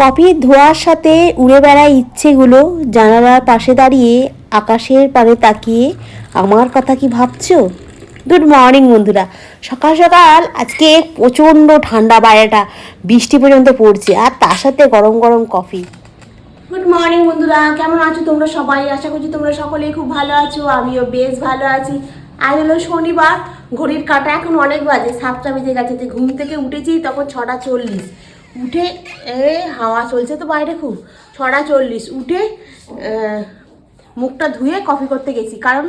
কফির ধোয়ার সাথে উড়ে বেড়ায় ইচ্ছেগুলো, জানালার পাশে দাঁড়িয়ে আকাশের পানে তাকিয়ে আমার কথা কি ভাবছ? গুড মর্নিং বন্ধুরা। সকাল সকাল, আজকে প্রচণ্ড ঠান্ডা বাইরেটা, বৃষ্টি পর্যন্ত পড়ছে, আর তার সাথে গরম গরম কফি। গুড মর্নিং বন্ধুরা। কেমন আছো তোমরা সবাই? আশা করছি তোমরা সকলেই খুব ভালো আছো, আমিও বেশ ভালো আছি। আজ হলো শনিবার, ঘড়ির কাটা এখন অনেক বাজে, সাতটা বেজে গেছে ঘুম থেকে উঠেছি, তখন ছটা চল্লিশ। উঠে, এ, হাওয়া চলছে তো বাইরে খুব। ছটা চল্লিশ। উঠে মুখটা ধুয়ে কফি করতে গেছি। কারণ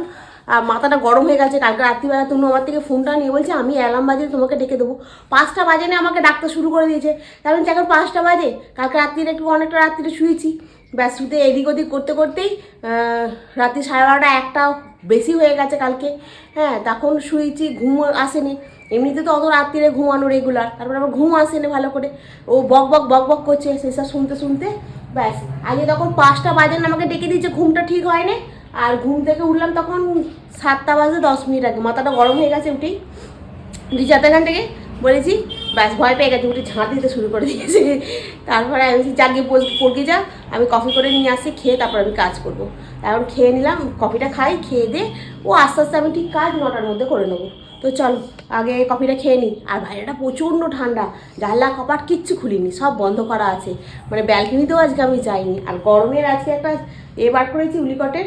মাথাটা গরম হয়ে গেছে। কালকে রাত্রিবেলা তুমি আমার থেকে ফোনটা নিয়ে বলছে, আমি অ্যালার্ম বাজে তোমাকে ডেকে দেবো। পাঁচটা বাজে না আমাকে ডাকতে শুরু করে দিয়েছে। কারণ এখন পাঁচটা বাজে। কালকে রাত্রিরে একটু অনেকটা রাত্রিরে শুয়েছি। ব্যাস শুতে এদিক ওদিক করতে করতেই রাত্রি সাড়ে বারোটা একটা বেশি হয়ে গেছে কালকে। হ্যাঁ তখন শুয়েছি, ঘুম আসেনি। এমনিতে তো অত রাত্রিরে ঘুমানো রেগুলার তারপর আবার ঘুম আসেনি ভালো করে। ও বক বক বক বক করছে সেসব শুনতে শুনতে। ব্যাস। আগে তখন পাঁচটা বাজে না, আমাকে ডেকে দিয়েছে, ঘুমটা ঠিক হয়নি। আর ঘুম থেকে উঠলাম তখন সাতটা বাজে দশ মিনিট আগে। মাথাটা গরম হয়ে গেছে উঠেই। দুই চার এখান থেকে বলেছি, ব্যাস, ভয় পেয়ে গেছে, উঠে ঝাঁট দিতে শুরু করে দিয়েছে। তারপরে আমি জাগিয়ে পড়কে যা, আমি কফি করে নিয়ে আসি, খেয়ে তারপর আমি কাজ করব। তারপর খেয়ে নিলাম কফিটা খাই, খেয়ে দিয়ে, ও আস্তে আস্তে আমি ঠিক কাজ নটার মধ্যে করে নেব। তো চলো, আগে কফিটা খেয়ে নিই। আর বাইরেটা প্রচণ্ড ঠান্ডা, জানলা, কপাট কিচ্ছু খুলিনি, সব বন্ধ করা আছে। মানে ব্যালকনিতেও আজকে আমি যাইনি। আর গরমের আজকে একটা এ বার করেছি উলিকটের,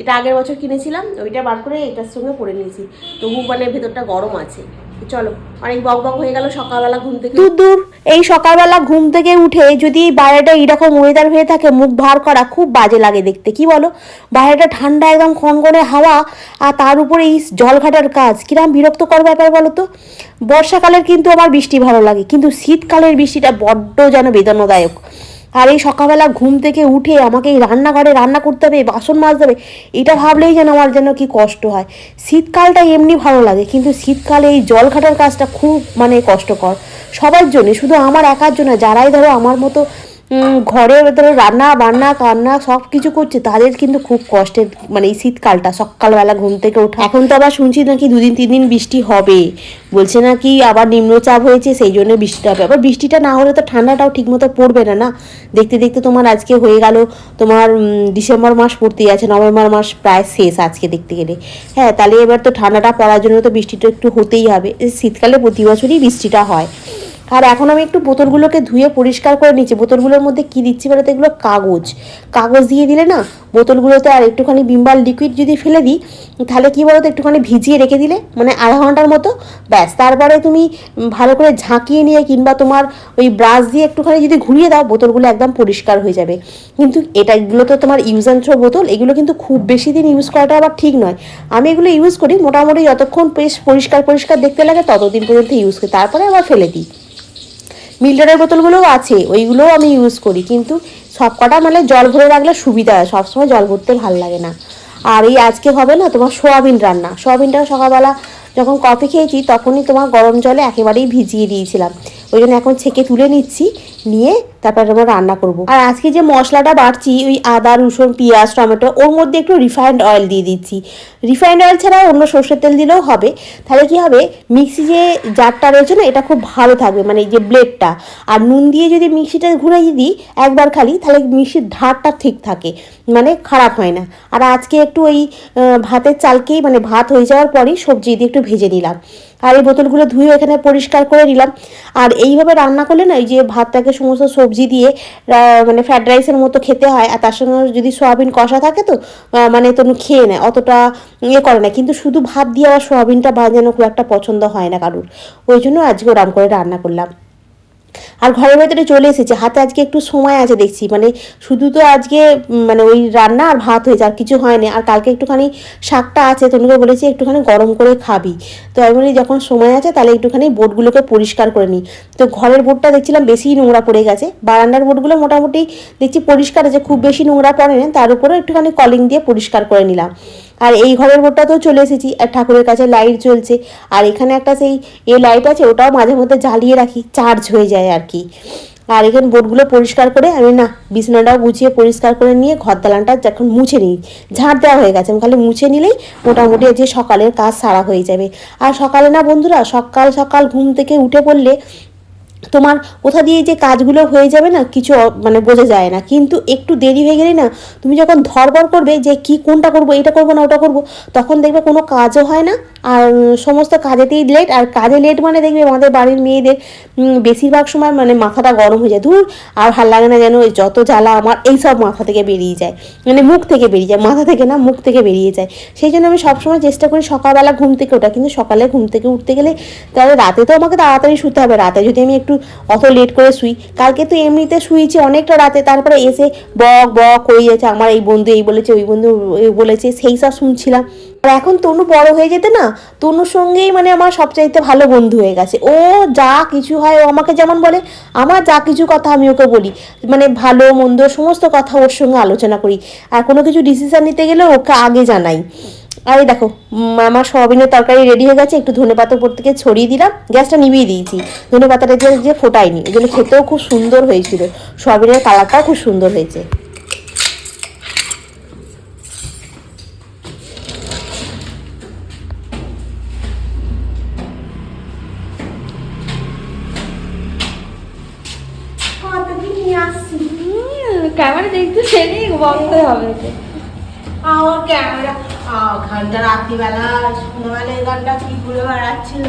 এটা আগের বছর কিনেছিলাম, ওইটা বার করে এটার সঙ্গে পরে নিয়েছি। তবু মানে ভেতরটা গরম আছে। চলো, অনেক বক বক হয়ে গেল, সকালবেলা ঘুম থেকে দূর দূর, এই সকালবেলা ঘুম থেকে উঠে যদি বাইরেটা ওয়েদার হয়ে থাকে, মুখ ভার করা খুব বাজে লাগে দেখতে, কি বলো? বাইরেটা ঠান্ডা একদম খনখনে হাওয়া, আর তার উপরে এই জল ঘাটার কাজ, কিরম বিরক্তকর ব্যাপার বলো তো? বর্ষাকালের কিন্তু আমার বৃষ্টি ভালো লাগে, কিন্তু শীতকালের বৃষ্টিটা বড্ড যেন বেদনাদায়ক। আর এই সকালবেলা ঘুম থেকে উঠে আমাকে এই রান্নাঘরে রান্না করতে হবে, বাসন মাজতে হবে, এটা ভাবলেই যেন আমার যেন কি কষ্ট হয়। শীতকালটা এমনি ভালো লাগে, কিন্তু শীতকালে এই জল ঘাটার কাজটা খুব মানে কষ্টকর। সবার জন্য, শুধু আমার একার জন্য যারাই ধরো আমার মতো ঘরে ধরো রান্না, বান্না, কান্না সব কিছু করছে, তাদের কিন্তু খুব কষ্টের মানে এই শীতকালটা, সকালবেলা ঘুম থেকে ওঠা। এখন তো আবার শুনছি নাকি দুদিন তিন দিন বৃষ্টি হবে। বলছে নাকি আবার নিম্নচাপ হয়েছে, সেই জন্য বৃষ্টিটা হবে। আবার বৃষ্টিটা না হলে তো ঠান্ডাটাও ঠিকমতো পড়বে না না? দেখতে দেখতে তোমার আজকে হয়ে গেল, তোমার ডিসেম্বর মাস পড়তেই আছে, নভেম্বর মাস প্রায় শেষ আজকে দেখতে গেলে। হ্যাঁ তাহলে এবার তো ঠান্ডাটা পড়ার জন্য তো বৃষ্টিটা একটু হতেই হবে। শীতকালে প্রতি বছরই বৃষ্টিটা হয়। আর এখন আমি একটু বোতলগুলোকে ধুয়ে পরিষ্কার করে নিচ্ছি। বোতলগুলোর মধ্যে কি দিচ্ছি বলতে? এগুলো কাগজ। কাগজ দিয়ে দিলে না বোতলগুলোতে আর একটুখানি বিম্বাল লিকুইড যদি ফেলে দিই, তাহলে কি বলতো? একটুখানি ভিজিয়ে রেখে দিলে মানে আধা ঘণ্টার মতো, ব্যাস। তারপরে তুমি ভালো করে ঝাঁকিয়ে নিয়ে কিংবা তোমার ওই ব্রাশ দিয়ে একটুখানি যদি ঘুরিয়ে দাও, বোতলগুলো একদম পরিষ্কার হয়ে যাবে। কিন্তু এটা এগুলো তো তোমার ইউজ অ্যান্ড থ্রো বোতল, এগুলো কিন্তু খুব বেশি দিন ইউজ করাটা আবার ঠিক নয়। আমি এগুলো ইউজ করি, মোটামুটি যতক্ষণ বেশ পরিষ্কার পরিষ্কার দেখতে লাগে, ততদিন পর্যন্ত ইউজ করি। তারপরে আবার ফেলে দিই। মিল্টারের বোতলগুলোও আছে, ওইগুলোও আমি ইউজ করি। কিন্তু সব কটা মানে জল ভরে রাখলে সুবিধা হয় সবসময় জল ভরতে ভালো লাগে না। আর এই আজকে হবে না তোমার সোয়াবিন রান্না। সোয়াবিনটা সকালবেলা যখন কফি খেয়েছি, তখনই তোমার গরম জলে একেবারেই ভিজিয়ে দিয়েছিলাম। ওই জন্য এখন ছেঁকে তুলে নিচ্ছি। নিয়ে তারপরে আমরা রান্না করব। আর আজকে যে মশলাটা বাড়ছি, ওই আদা, রসুন, পেঁয়াজ, টমেটো, ওর মধ্যে একটু রিফাইন্ড অয়েল দিয়ে দিচ্ছি। রিফাইন্ড অয়েল ছাড়া অন্য সর্ষের তেল দিলেও হবে। তাহলে কি হবে? মিক্সি যে জারটা রয়েছে না, এটা খুব ভালো থাকবে মানে যে ব্লেডটা আর নুন দিয়ে যদি মিক্সিটা ঘুরাই দিই একবার খালি, তাহলে মিক্সির ধারটা ঠিক থাকে মানে খারাপ হয় না। আর আজকে একটু ওই ভাতের চালকেই মানে ভাত হয়ে যাওয়ার পরই সবজি দিয়ে একটু ভেজে নিলাম। আর এই বোতলগুলো ধুয়ে এখানে পরিষ্কার করে নিলাম। আর এইভাবে রান্না করলে না এই যে ভাতটাকে সমস্ত সবজি দিয়ে মানে ফ্রাইড রাইসের মতো খেতে হয়, আর তার সঙ্গে যদি সোয়াবিন কষা থাকে তো মানে তো খেয়ে নেয়, অতটা ইয়ে করে না। কিন্তু শুধু ভাত দিয়ে আর সোয়াবিনটা বাজানো খুব একটা পছন্দ হয় না কারুর। ওই জন্য আজকে ওরাম করে রান্না করলাম। আর ঘরের ভেতরে চলে এসেছে। হাতে আজকে একটু সময় আছে দেখছি। মানে শুধু তো আজকে মানে ওই রান্না আর ভাত হয়েছে, আর কিছু হয়নি। আর কালকে একটুখানি শাকটা আছে তনুকে বলেছি একটুখানি গরম করে খাবি। তো আমি বলি, যখন সময় আছে, তাহলে একটুখানি বোর্ডগুলোকে পরিষ্কার করে নিই। তো ঘরের বোর্ডটা দেখছিলাম বেশি নোংরা পড়ে গেছে। বারান্দার বোর্ডগুলো মোটামুটি দেখছি পরিষ্কার আছে, খুব বেশি নোংরা পড়ে না তার উপরেও একটুখানি কলিং দিয়ে পরিষ্কার করে নিলাম। আর এই ঘরের বোর্ডটাতেও চলে এসেছি। আর ঠাকুরের কাছে লাইট জ্বলছে। আর এখানে একটা সেই এ লাইট আছে, ওটাও মাঝে মধ্যে জ্বালিয়ে রাখি চার্জ হয়ে যায় আর কি। আর এখানে বোর্ডগুলো পরিষ্কার করে আমি না, বিছানাটাও গুছিয়ে পরিষ্কার করে নিয়ে ঘর দালানটা যখন মুছে নিই। ঝাঁট দেওয়া হয়ে গেছে, আমি খালি মুছে নিলেই মোটামুটি যে সকালের কাজ সারা হয়ে যাবে। আর সকালে না বন্ধুরা, সকাল সকাল ঘুম থেকে উঠে পড়লে তোমার কোথা দিয়ে যে কাজগুলো হয়ে যাবে না, কিছু মানে বোঝা যায় না। কিন্তু একটু দেরি হয়ে গেলে না, তুমি যখন ধরবর করবে যে কি কোনটা করব, এটা করব না, ওটা করব, তখন দেখবে কোনো কাজও হয় না। আর সমস্ত কাজেতেই লেট আর কাজে লেট মানে দেখবে আমাদের বাড়ির মেয়েদের বেশিরভাগ সময় মানে মাথাটা গরম হয়ে যায়। ধুর, আর ভালো লাগে না যেন যত জ্বালা আমার, এই সব মাথা থেকে বেরিয়ে যায়। মানে মুখ থেকে বেরিয়ে যায়, মাথা থেকে না, মুখ থেকে বেরিয়ে যায়। সেই জন্য আমি সবসময় চেষ্টা করি সকালবেলা ঘুম থেকে ওঠা। কিন্তু সকালে ঘুম থেকে উঠতে গেলে তাহলে রাতে তো আমাকে তাড়াতাড়ি শুতে হবে। রাতে যদি আমি একটু অত লেট করে শুই। কালকে তো এমনিতে শুয়েছি অনেকটা রাতে, তারপরে এসে বক বক করে যাচ্ছে আমার এই বন্ধু, এই বলেছে, ওই বন্ধু বলেছে, সেই সব শুনছিলাম। আর এখন তনু বড় হয়ে যেতে না, তনুর সঙ্গেই মানে আমার সবচাইতে ভালো বন্ধু হয়ে গেছে। ও যা কিছু হয়, ও আমাকে যেমন বলে, আমার যা কিছু কথা আমি ওকে বলি। মানে ভালো, মন্দ, সমস্ত কথা ওর সঙ্গে আলোচনা করি। আর কোনো কিছু ডিসিশন নিতে গেলে ওকে আগে জানাই। আর এই দেখো আমার সয়াবিনের তরকারি রেডি হয়ে গেছে একটু ধনে পাতা উপর থেকে ছড়িয়ে দিলাম গ্যাসটা নিভিয়ে দিয়েছি। ধনে পাতাটা যে যে ফোটায়নি ওই জন্য খেতেও খুব সুন্দর হয়েছিল। সয়াবিনের কালারটাও খুব সুন্দর হয়েছে। ক্যামেরা দেখতে সেরে বলতে হবে। আমার ক্যামেরা। ঘণ্টা রাত্রিবেলা সন্ধ্যাবেলা ঘণ্টা কি ঘুরে বেড়াচ্ছিল।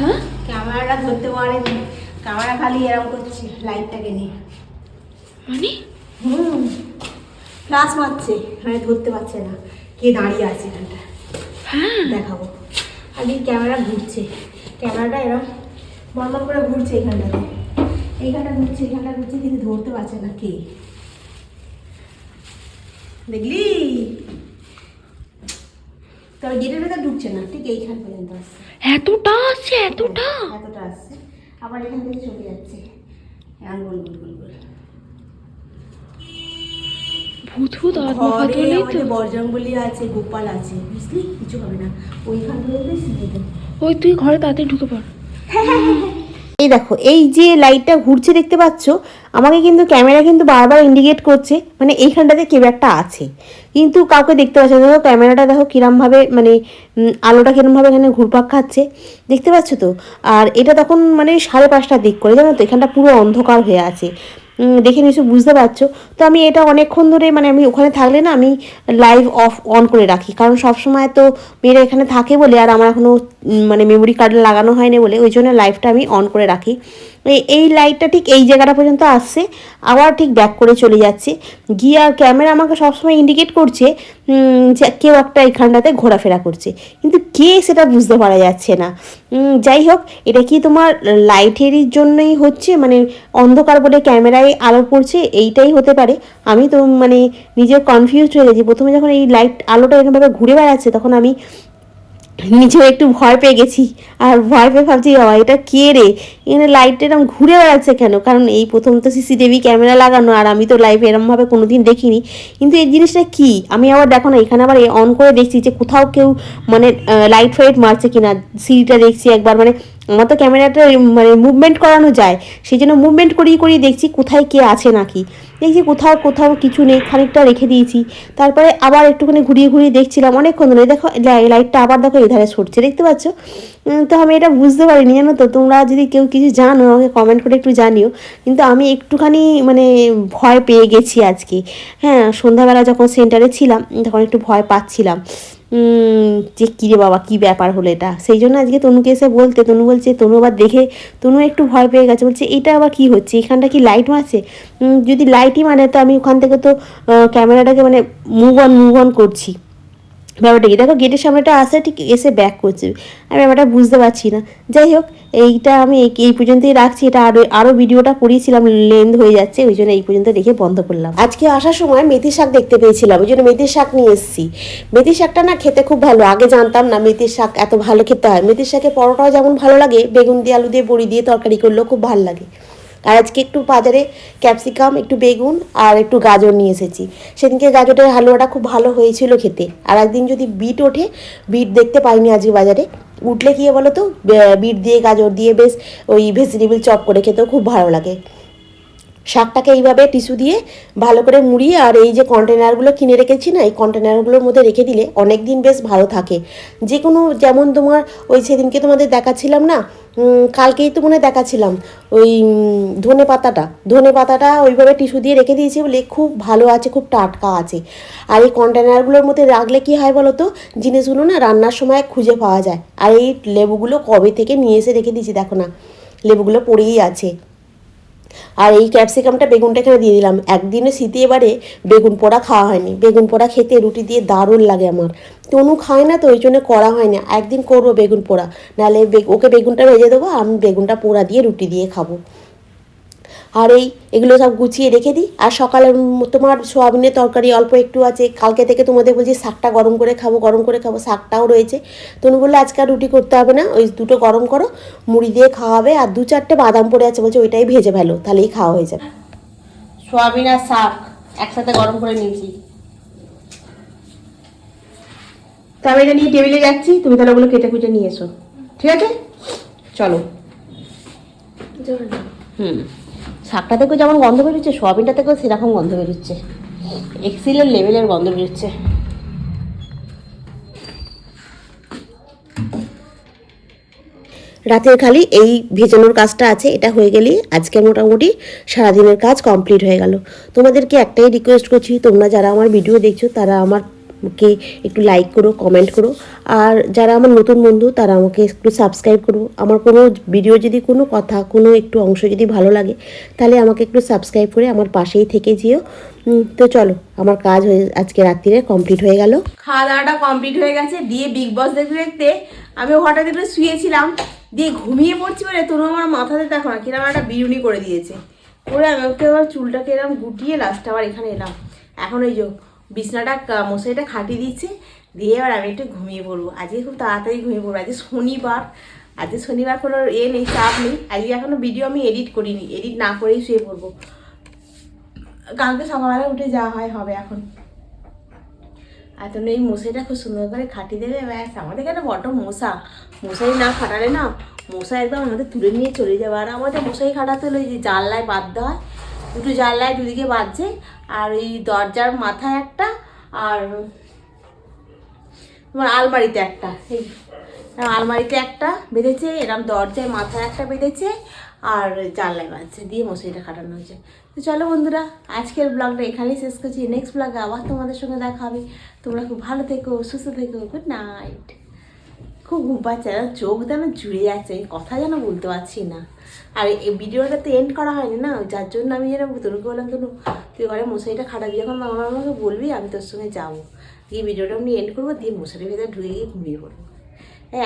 হ্যাঁ? ক্যামেরাটা ধরতে পারেনি। ক্যামেরা খালি এরকম করছে লাইটটাকে নিয়ে। মানে? হুম। ফ্লাশ মারছে মানে ধরতে পারছে না কে দাঁড়িয়ে আছে এখানটা হ্যাঁ। দেখাবো। আগে ক্যামেরা ঘুরছে। ক্যামেরাটা এরকম বন্ধ করে ঘুরছে এখানটাতে। এইখানটা ঘুরছে এখানটা ঘুরছে কিন্তু ধরতে পারছে না কে। দেখলি? তবে গেটের ভেতর ঢুকছে না ঠিক এইখান পর্যন্ত আসছে। এতটা আসছে এতটা? এতটা আসছে। আবার এখান থেকে চলে যাচ্ছে। এখন গোল গোল গোল গোল। ভূত ভূত আত্মঘাত তো। আমাদের আছে গোপাল আছে বুঝলি? কিছু হবে না। ওইখান থেকে ওই তুই ঘরে তাড়াতাড়ি ঢুকে পড়। এই দেখো, এই যে লাইটটা ঘুরছে দেখতে পাচ্ছ, আমাকে কিন্তু ক্যামেরা কিন্তু বারবার ইন্ডিকেট করছে মানে এইখানটাতে কেউ একটা আছে। কিন্তু কাউকে দেখতে পাচ্ছে দেখো ক্যামেরাটা দেখো কিরমভাবে মানে আলোটা কিরমভাবে এখানে ঘুরপাক খাচ্ছে। দেখতে পাচ্ছ তো? আর এটা তখন মানে সাড়ে পাঁচটার দিক করে, জানো তো? এখানটা পুরো অন্ধকার হয়ে আছে। দেখে নিশ্চয় বুঝতে পারছ। তো আমি এটা অনেকক্ষণ ধরে মানে আমি ওখানে থাকলে না, আমি লাইভ অফ অন করে রাখি। কারণ সবসময় তো মেয়েরা এখানে থাকে বলে, আর আমার এখনও মানে মেমোরি কার্ড লাগানো হয়নি বলে, ওই জন্য লাইভটা আমি অন করে রাখি। এই লাইটটা ঠিক এই জায়গাটা পর্যন্ত আসছে, আবার ঠিক ব্যাক করে চলে যাচ্ছে। গিয়ে আর ক্যামেরা আমাকে সবসময় ইন্ডিকেট করছে যে কেউ একটা এখানটাতে ঘোরাফেরা করছে। কিন্তু কে সেটা বুঝতে পারা যাচ্ছে না। যাই হোক, এটা কি তোমার লাইটেরই জন্যই হচ্ছে? মানে অন্ধকার বলে ক্যামেরায় আলো পড়ছে, এইটাই হতে পারে। আমি তো মানে নিজে কনফিউজ হয়ে গেছি। প্রথমে যখন এই লাইট আলোটা এরকমভাবে ঘুরে বেড়াচ্ছে, তখন আমি নিজেও একটু ভয় পেয়ে গেছি। আর ভয় পেয়ে ভাবছি এটা কে রে? এখানে লাইট এরকম ঘুরে বেড়াচ্ছে কেন? কারণ এই প্রথম তো সিসিটিভি ক্যামেরা লাগানো, আর আমি তো লাইভ এরমভাবে কোনো দিন দেখিনি। কিন্তু এই জিনিসটা কি? আমি আবার দেখো না, এখানে আবার অন করে দেখছি যে কোথাও কেউ মানে লাইট ফাইট মারছে কিনা। সিঁড়িটা দেখছি একবার মানে আমার তো ক্যামেরাটা মানে মুভমেন্ট করানো যায়। সেই জন্য মুভমেন্ট করিয়ে করিয়ে দেখছি কোথায় কে আছে নাকি। দেখছি কোথাও কোথাও কিছু নেই, খানিকটা রেখে দিয়েছি। তারপরে আবার একটুখানি ঘুরিয়ে ঘুরিয়ে দেখছিলাম অনেকক্ষণ ধরে। দেখো লাই- লাইটটা আবার দেখো, এধারে সরছে। দেখতে পাচ্ছ? তো আমি এটা বুঝতে পারিনি, জানো তো? তোমরা যদি কেউ কিছু জানো, আমাকে কমেন্ট করে একটু জানিও। কিন্তু আমি একটুখানি মানে ভয় পেয়ে গেছি আজকে। হ্যাঁ সন্ধ্যাবেলা যখন সেন্টারে ছিলাম, তখন একটু ভয় পাচ্ছিলাম। যে কী রে বাবা, কী ব্যাপার হলো এটা? সেই জন্য আজকে তনুকে এসে বলতে, তনু বলছে, তনু আবার দেখে, তনু একটু ভয় পেয়ে গেছে। বলছে, এটা আবার কি হচ্ছে? এখানটা কি লাইট মারছে? যদি লাইটই মানে তো আমি ওখান থেকে তো ক্যামেরাটাকে মানে মুভ অন মুভ অন করছি। ব্যাপারটা কি? দেখো গেটের সামনেটা আসে ঠিক এসে ব্যাক করছে। আমি ব্যাপারটা বুঝতে পারছি না। যাই হোক, এইটা আমি এই- পর্যন্তই রাখছি। এটা আরও আরও ভিডিওটা করিয়েছিলাম লেন্থ হয়ে যাচ্ছে, ওই জন্য এই পর্যন্ত রেখে বন্ধ করলাম। আজকে আসার সময় মেথি শাক দেখতে পেয়েছিলাম, ওই জন্য মেথির শাক নিয়ে এসেছি। মেথি শাকটা না খেতে খুব ভালো, আগে জানতাম না মেথির শাক এত ভালো খেতে হয়। মেথির শাকের পরোটাও যেমন ভালো লাগে, বেগুন দিয়ে, আলু দিয়ে, বড়ি দিয়ে তরকারি করলেও খুব ভালো লাগে। আর আজকে একটু বাজারে ক্যাপসিকাম, একটু বেগুন আর একটু গাজর নিয়ে এসেছি। সেদিনকে গাজরের হালুয়াটা খুব ভালো হয়েছিল খেতে। আর একদিন যদি বিট ওঠে, বিট দেখতে পাইনি আজকে বাজারে। উঠলে কি বলো তো বিট দিয়ে গাজর দিয়ে বেশ ওই ভেজিটেবিল চপ করে খেতেও খুব ভালো লাগে। শাকটাকে এইভাবে টিস্যু দিয়ে ভালো করে মুড়িয়ে আর এই যে কন্টেনারগুলো কিনে রেখেছি না, এই কন্টেনারগুলোর মধ্যে রেখে দিলে অনেক দিন বেশ ভালো থাকে। যে কোনো যেমন তোমার ওই সেদিনকে তোমাদের দেখাচ্ছিলাম না কালকেই তো মনে দেখাচ্ছিলাম, ওই ধনে পাতাটা। ধনে পাতাটা ওইভাবে টিস্যু দিয়ে রেখে দিয়েছি বলে খুব ভালো আছে, খুব টাটকা আছে। আর এই কন্টেনারগুলোর মধ্যে রাখলে কি হয় বলো তো জিনিসগুলো না রান্নার সময় খুঁজে পাওয়া যায়। আর এই লেবুগুলো কবে থেকে নিয়ে এসে রেখে দিয়েছি দেখো না, লেবুগুলো পড়েই আছে। আর এই ক্যাপসিকামটা বেগুনটা এখানে দিয়ে দিলাম। একদিনে শীতে এবারে বেগুন পোড়া খাওয়া হয়নি। বেগুন পোড়া খেতে রুটি দিয়ে দারুণ লাগে আমার। তনু খায় না তো, ওই জন্য করা হয় না একদিন করব বেগুন পোড়া। নাহলে ওকে বেগুনটা ভেজে দেবো, আমি বেগুনটা পোড়া দিয়ে রুটি দিয়ে খাব। আর এই এগুলো সব গুছিয়ে রেখে দিই। আর সকালে তোমার সোয়াবিনের তরকারি অল্প একটু আছে। কালকে থেকে তোমাদের বলছি শাকটা গরম করে খাব গরম করে খাব শাকটাও রয়েছে। তনু বললে আজকে আর রুটি করতে হবে না ওই দুটো গরম করো মুড়ি দিয়ে খাওয়াবে আর দু চারটে বাদাম পড়ে আছে বলছে ওইটাই ভেজে ফেলো তাহলেই খাওয়া হয়ে যাবে। সোয়াবিন আর শাক একসাথে গরম করে নিয়েছি। তো আমি এটা নিয়ে টেবিলে যাচ্ছি তুমি তাহলে ওগুলো কেটে কুটে নিয়ে এসো। ঠিক আছে? চলো। হুম। শাকটা থেকেও যেমন গন্ধ বেরোচ্ছে সোয়াবিনটা থেকেও সেরকম গন্ধ বেরোচ্ছে। এক্সিলের লেভেলের গন্ধ বেরোচ্ছে। রাতের খালি এই ভেজানোর কাজটা আছে, এটা হয়ে গেলেই আজকে মোটামুটি সারাদিনের কাজ কমপ্লিট হয়ে গেল। তোমাদেরকে একটাই রিকোয়েস্ট করছি, তোমরা যারা আমার ভিডিও দেখছ, তারা আমারকে একটু লাইক করো কমেন্ট করো। আর যারা আমার নতুন বন্ধু, তারা আমাকে একটু সাবস্ক্রাইব করো। আমার কোনো ভিডিও যদি কোনো কথা, কোনো একটু অংশ যদি ভালো লাগে, তাহলে আমাকে একটু সাবস্ক্রাইব করে আমার পাশেই থেকে যেও। তো চলো, আমার কাজ হয়ে, আজকে রাত্রিরে কমপ্লিট হয়ে গেল। খাওয়া দাওয়াটা কমপ্লিট হয়ে গেছে, দিয়ে বিগ বস দেখতে দেখতে আমি হঠাৎ একটু শুয়েছিলাম। দিয়ে ঘুমিয়ে পড়ছি বলে তোর আমার মাথাতে দেখো না কীরকম একটা বিরুনি করে দিয়েছে। করে আমি ওকে আবার চুলটাকে এরকম গুটিয়ে লাস্টে আবার এখানে এলাম। এখন ওই যে বিছনাটা মশারিটা খাটিয়ে দিচ্ছে দিয়ে এবার আমি একটু ঘুমিয়ে পড়ব। আজকে খুব তাড়াতাড়ি ঘুমিয়ে পড়ব। আজকে শনিবার। আজকে শনিবার কোনো এ নেই, চাপ নেই। আজকে এখনও ভিডিও আমি এডিট করিনি। এডিট না করেই শুয়ে পড়ব। কালকে সকালবেলা উঠে যাওয়া হয়, হবে এখন। আর তুমি এই মশারিটা খুব সুন্দর করে খাটিয়ে দেবে, ব্যাস। আমাদের এখানে বড্ড মশা। মশারি না খাটালে না, মশা একদম আমাদের তুলে নিয়ে চলে যাবে। আর আমাদের মশারি খাটাতে হলে যে জানলায় বাঁধতে হয়, দুটো জানলায় দুদিকে বাঁধছে আর ওই দরজার মাথায় একটা আর তোমার আলমারিতে একটা। এই আলমারিতে একটা বেঁধেছে, এরম দরজায় মাথায় একটা বেঁধেছে আর জানলায় বাঁধছে, দিয়ে মশারিটা খাটানো হয়েছে। তো চলো বন্ধুরা, আজকের ব্লগটা এখানেই শেষ করছি। নেক্সট ব্লগে আবার তোমাদের সঙ্গে দেখা হবে। তোমরা খুব ভালো থেকো, সুস্থ থেকো গুড নাইট খুব ঘুম পাচ্ছে চোখ যেন জুড়ে যাচ্ছে কথা যেন বলতে পারছি না। আর এই ভিডিওটা তো এন্ড করা হয়নি না যার জন্য আমি যেন তনুকে বললাম তনু তুই ঘরে মশারিটা খাটাবি যখন মামা আমাকে বলবি আমি তোর সঙ্গে যাব। দিয়ে ভিডিওটা আমি এন্ড করব দিয়ে মশারির ভেতরে ঢুকে গিয়ে ঘুমিয়ে পড়ব।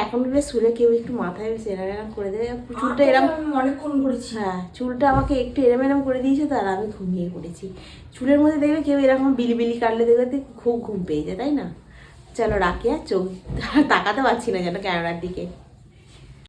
এখন বেশ শুলে কেউ একটু মাথায় বেশ এরম এরম করে দেবে চুলটা এরম অনেকক্ষণ করেছি। হ্যাঁ চুলটা আমাকে একটু এরম এরম করে দিয়েছে তার আমি ঘুমিয়ে পড়েছি। চুলের মধ্যে দেখবে কেউ এরকম বিলি বিলি কাটলে দেখবে তো খুব ঘুম পেয়ে যায় তাই না? চলো রাখি আর চোখ তাকাতে পারছি না যেন ক্যামেরার দিকে।